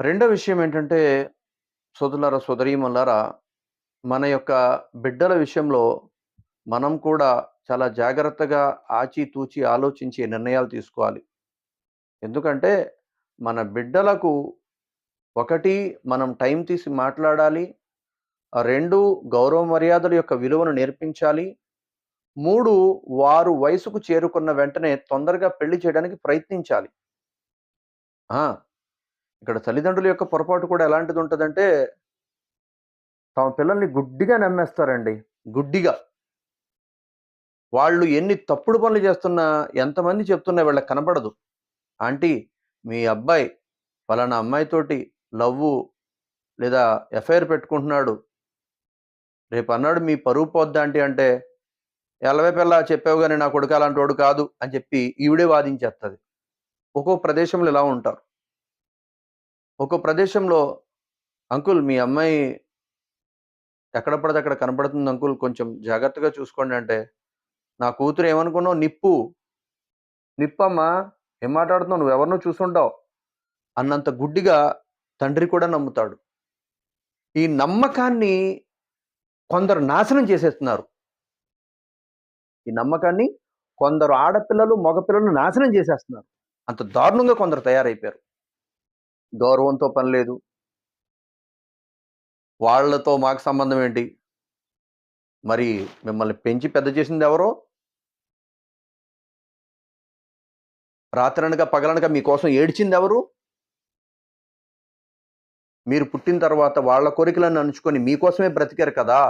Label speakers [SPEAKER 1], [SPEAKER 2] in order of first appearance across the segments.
[SPEAKER 1] రెండో విషయం ఏంటంటే, సోదరులారా, సోదరీమల్లారా మన యొక్క బిడ్డల విషయంలో మనం కూడా చాలా జాగ్రత్తగా ఆచితూచి ఆలోచించి నిర్ణయాలు తీసుకోవాలి. ఎందుకంటే, మన బిడ్డలకు ఒకటి మనం టైం తీసి మాట్లాడాలి. రెండు గౌరవ మర్యాదల యొక్క విలువను నేర్పించాలి. మూడు వారు వయసుకు చేరుకున్న వెంటనే తొందరగా పెళ్ళి చేయడానికి ప్రయత్నించాలి. ఇక్కడ తల్లిదండ్రుల యొక్క పొరపాటు కూడా ఎలాంటిది ఉంటుందంటే తమ పిల్లల్ని గుడ్డిగా నమ్మేస్తారండి. గుడ్డిగా. వాళ్ళు ఎన్ని తప్పుడు పనులు చేస్తున్నా, ఎంతమంది చెప్తున్నా వీళ్ళకి కనపడదు. ఆంటీ మీ అబ్బాయి ఫలానా అమ్మాయితోటి లవ్వు లేదా ఎఫ్ఐఆర్ పెట్టుకుంటున్నాడు. రేపు అన్నాడు మీ పరువు పోద్దా ఆంటీ అంటే, ఎలవే పిల్ల చెప్పావు కానీ నా కొడుకు అలాంటోడు కాదు అని చెప్పి ఈవిడే వాదించేస్తుంది ఒక్కో ప్రదేశంలో ఇలా ఉంటారు. ఒక ప్రదేశంలో అంకుల్ మీ అమ్మాయి ఎక్కడ పడితే అక్కడ కనపడుతుంది అంకుల్ కొంచెం జాగ్రత్తగా చూసుకోండి అంటే, నా కూతురు ఏమనుకున్నావు నిప్పు. నిప్పమ్మా ఏం మాట్లాడుతున్నావు నువ్వెవరినో చూసుంటావు. అన్నంత గుడ్డిగా తండ్రి కూడా నమ్ముతాడు. ఈ నమ్మకాన్ని కొందరు నాశనం చేసేస్తున్నారు. ఈ నమ్మకాన్ని కొందరు ఆడపిల్లలు, మగపిల్లలు నాశనం చేసేస్తున్నారు. అంత దారుణంగా కొందరు తయారైపోయారు. గౌరవంతో పని లేదు. వాళ్ళతో మాకు సంబంధం ఏంటి? మరి మిమ్మల్ని పెంచి పెద్ద చేసింది ఎవరో రాత్రనక పగలనక మీకోసం ఎవరు మీరు పుట్టిన తర్వాత వాళ్ళ కోరికలను అణుచుకొని మీకోసమే బ్రతికారు కదా!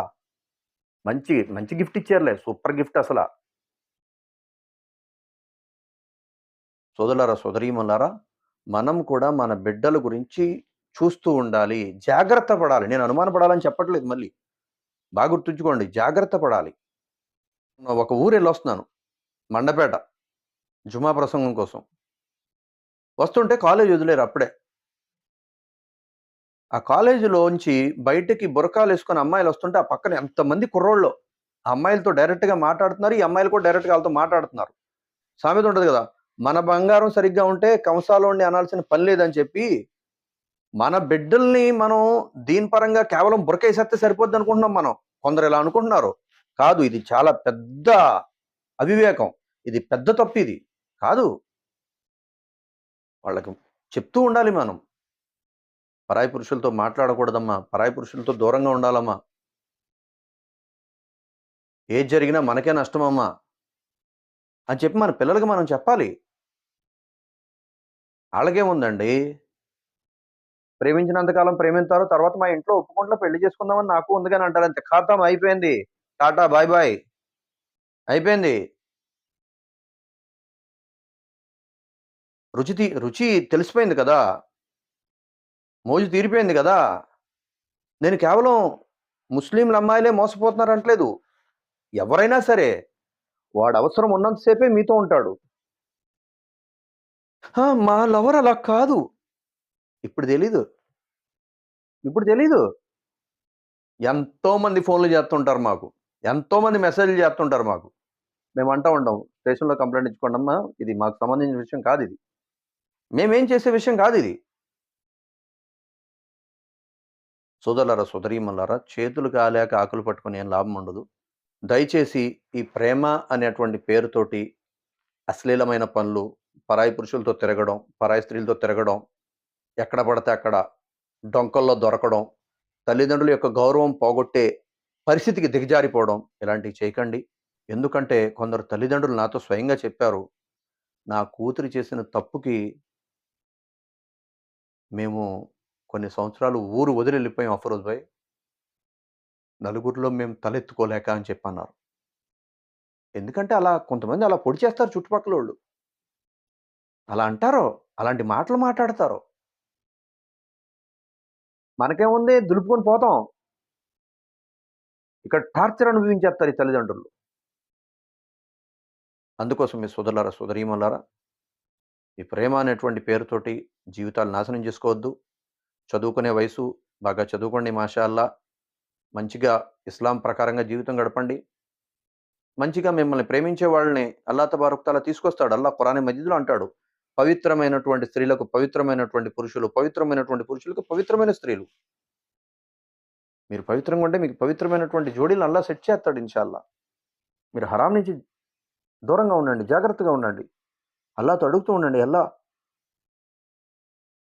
[SPEAKER 1] మంచి, మంచి గిఫ్ట్ ఇచ్చారులే. సూపర్ గిఫ్ట్ అసలు సోదరులారా, సోదరీమణులారా, మనం కూడా మన బిడ్డల గురించి చూస్తూ ఉండాలి. జాగ్రత్త పడాలి. నేను అనుమానపడాలని చెప్పట్లేదు మళ్ళీ. బాగా గుర్తుంచుకోండి. జాగ్రత్త పడాలి. ఒక ఊరెళ్ళొస్తున్నాను. మండపేట. జుమా ప్రసంగం కోసం. వస్తుంటే కాలేజ్ వదిలేరు అప్పుడే. ఆ కాలేజీలోంచి బయటికి అమ్మాయిలు వస్తుంటే ఆ పక్కన ఎంతమంది కుర్రోళ్ళు. ఆ అమ్మాయిలతో డైరెక్ట్‌గా మాట్లాడుతున్నారు. ఈ అమ్మాయిలు కూడా డైరెక్ట్‌గా వాళ్ళతో మాట్లాడుతున్నారు. సామెత ఉంటుంది కదా మన బంగారం సరిగ్గా ఉంటే కంసాలోడిని అనాల్సిన పని లేదని చెప్పి, మన బిడ్డల్ని మనం దీని పరంగా కేవలం బురకేసేస్తే సరిపోద్దనుకుంటున్నాం మనం. కొందరు ఇలా అనుకుంటున్నారు. కాదు ఇది చాలా పెద్ద అవివేకం. ఇది పెద్ద తప్పు ఇది కాదు. వాళ్ళకి చెప్తూ ఉండాలి మనం. పరాయి పురుషులతో మాట్లాడకూడదమ్మా. పరాయి పురుషులతో దూరంగా ఉండాలమ్మా. ఏది జరిగినా మనకే నష్టమమ్మా. అని చెప్పి మన పిల్లలకి మనం చెప్పాలి. అలాగే ఉందండి ప్రేమించినంతకాలం ప్రేమిస్తారు. తర్వాత మా ఇంట్లో ఒప్పుకుంట్లో పెళ్ళి చేసుకుందామని నాకు ఉంది కానీ అంటారు అంతే. ఖతం అయిపోయింది. Tata bye bye. అయిపోయింది. రుచి రుచి తెలిసిపోయింది కదా! మోజు తీరిపోయింది కదా నేను కేవలం ముస్లింల అమ్మాయిలే మోసపోతున్నారంటలేదు. ఎవరైనా సరే. వాడు అవసరం ఉన్నంతసేపే మీతో ఉంటాడు. మా లవర్ అలా కాదు. ఇప్పుడు తెలీదు. ఇప్పుడు తెలీదు. ఎంతోమంది ఫోన్‌లు చేస్తుంటారు మాకు. ఎంతోమంది మెసేజ్‌లు చేస్తుంటారు మాకు. మేము అంటా ఉంటాం. స్టేషన్‌లో కంప్లైంట్ ఇచ్చుకోండి అమ్మా ఇది మాకు సంబంధించిన విషయం కాదు ఇది మేమేం చేసే విషయం కాదు ఇది సోదరులారా, సుధరీమలరా చేతులు కాలేక ఆకులు పట్టుకుని ఏం లాభం ఉండదు. దయచేసి ఈ ప్రేమ అనేటువంటి పేరుతోటి అశ్లీలమైన పనులు, పరాయి పురుషులతో తిరగడం, పరాయి స్త్రీలతో తిరగడం, ఎక్కడ పడితే అక్కడ డొంకల్లో దొరకడం, తల్లిదండ్రుల యొక్క గౌరవం పోగొట్టే పరిస్థితికి దిగజారిపోవడం ఇలాంటివి చేయకండి. ఎందుకంటే కొందరు తల్లిదండ్రులు నాతో స్వయంగా చెప్పారు. నా కూతురు చేసిన తప్పుకి మేము కొన్ని సంవత్సరాలు ఊరు వదిలి వెళ్ళిపోయాం అఫరోజ్ భాయ్. నలుగురిలో మేము తలెత్తుకోలేక అని చెప్పన్నారు. ఎందుకంటే అలా కొంతమంది అలా పొడి చేస్తారు చుట్టుపక్కల వాళ్ళు అలా అంటారో అలాంటి మాటలు మాట్లాడతారు. మనకేముంది దులుపుకొని పోతాం. ఇక్కడ టార్చర్ అనుభవించేస్తారు ఈ తల్లిదండ్రులు. అందుకోసం మీ సోదరులారా, సుధరీమలారా ఈ ప్రేమ అనేటువంటి పేరుతోటి జీవితాలు నాశనం చేసుకోవద్దు. చదువుకునే వయసు బాగా చదువుకోండి మాషాల్లా మంచిగా ఇస్లాం ప్రకారంగా జీవితం గడపండి. మంచిగా మిమ్మల్ని ప్రేమించే వాళ్ళని అల్లా తబారుక్తలా తీసుకొస్తాడు. అల్లా పురాణి మధ్యలో అంటాడు. పవిత్రమైనటువంటి స్త్రీలకు పవిత్రమైనటువంటి పురుషులు పవిత్రమైనటువంటి పురుషులకు పవిత్రమైన స్త్రీలు. మీరు పవిత్రంగా ఉంటే మీకు పవిత్రమైనటువంటి జోడీలు అల్లా సెట్ చేస్తాడు ఇన్షాల్లా. మీరు హరాం నుంచి దూరంగా ఉండండి జాగ్రత్తగా ఉండండి. అల్లాతో అడుగుతూ ఉండండి అల్లా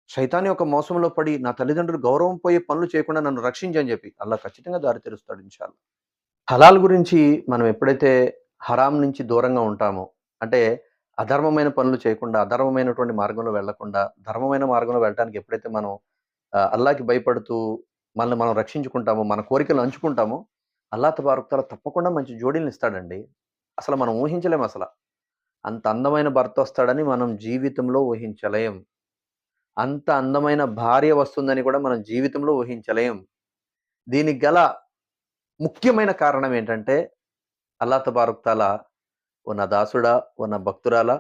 [SPEAKER 1] శైతాన్ యొక్క మోసంలో పడి నా తల్లిదండ్రులు గౌరవం పోయే పనులు చేయకుండా నన్ను రక్షించని చెప్పి అల్లా ఖచ్చితంగా దారి తెరుస్తాడు ఇన్షాల్లా. హలాల్ గురించి మనం ఎప్పుడైతే హరాం నుంచి దూరంగా ఉంటామో అంటే అధర్మమైన పనులు చేయకుండా అధర్మమైనటువంటి మార్గంలో వెళ్ళకుండా ధర్మమైన మార్గంలో వెళ్ళడానికి ఎప్పుడైతే మనం అల్లాకి భయపడుతూ మనల్ని మనం రక్షించుకుంటామో మన కోరికలు అంచుకుంటామో అల్లా తబారుక్తాల తప్పకుండా మంచి జోడీలను ఇస్తాడండి. అసలు మనం ఊహించలేం అసలు. అంత అందమైన భర్త వస్తాడని మనం జీవితంలో ఊహించలేం. అంత అందమైన భార్య వస్తుందని కూడా మనం జీవితంలో ఊహించలేం. దీనికి గల ముఖ్యమైన కారణం ఏంటంటే అల్లా తబారుక్తాల ఓ నా దాసుడా ఓ నా భక్తురాలా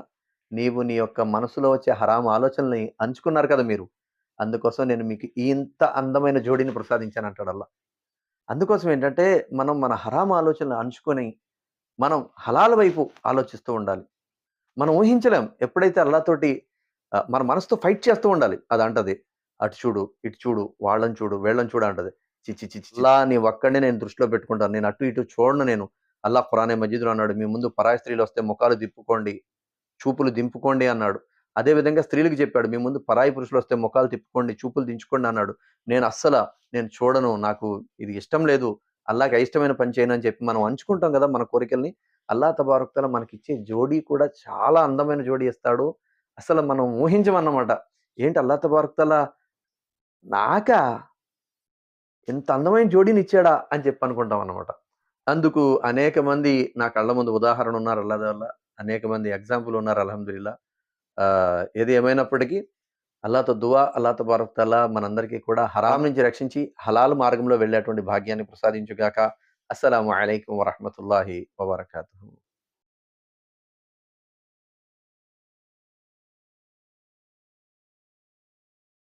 [SPEAKER 1] నీవు నీ యొక్క మనసులో వచ్చే హరామ ఆలోచనల్ని అంచుకున్నారు కదా మీరు. అందుకోసం నేను మీకు ఇంత అందమైన జోడిని ప్రసాదించాను అంటాడు అల్లా. అందుకోసం ఏంటంటే మనం మన హరామ ఆలోచనలు అంచుకొని మనం హలాల వైపు ఆలోచిస్తూ ఉండాలి. మనం ఊహించలేం ఎప్పుడైతే అల్లాతోటి మన మనసుతో ఫైట్ చేస్తూ ఉండాలి. అది అంటది అటు చూడు ఇటు చూడు వాళ్ళని చూడు వీళ్ళని చూడు అంటది. చిచ్చి చిచ్చి ఇలా నీ ఒక్కడినే నేను దృష్టిలో పెట్టుకుంటాను. నేను అటు ఇటు చూడను నేను. అల్లా ఖురానే మజీదులు అన్నాడు మీ ముందు పరాయి స్త్రీలు వస్తే ముఖాలు తిప్పుకోండి చూపులు దింపుకోండి అన్నాడు. అదే విధంగా స్త్రీలకు చెప్పాడు మీ ముందు పరాయి పురుషులు వస్తే ముఖాలు తిప్పుకోండి చూపులు దించుకోండి అన్నాడు. నేను అస్సలు నేను చూడను నాకు ఇది ఇష్టం లేదు అల్లాకి అయిష్టమైన పని చేయను అని చెప్పి మనం అంచుకుంటాం కదా మన కోరికల్ని. అల్లా తబారుక్తల మనకిచ్చే జోడీ కూడా చాలా అందమైన జోడీ ఇస్తాడు. అసలు మనం ఊహించమన్నమాట. ఏంటి అల్లా తబారుక్తల నాకా? ఎంత అందమైన జోడీని ఇచ్చాడా అని చెప్పి అనుకుంటాం అన్నమాట. అందుకు అనేక మంది నా కళ్ళ ముందు ఉదాహరణ ఉన్నారు అల్లా వల్ల అనేక మంది ఎగ్జాంపుల్ ఉన్నారు అల్హమ్దుల్లా ఏది ఏమైనప్పటికీ అల్లాతో దువా అల్లాతో బరతల్లా మనందరికీ కూడా హరాం నుంచి రక్షించి హలాల్ మార్గంలో వెళ్ళేటువంటి భాగ్యాన్ని ప్రసాదించుగాక. అస్సలం అయికం వరహమతుల్లాహి వబర్కాతు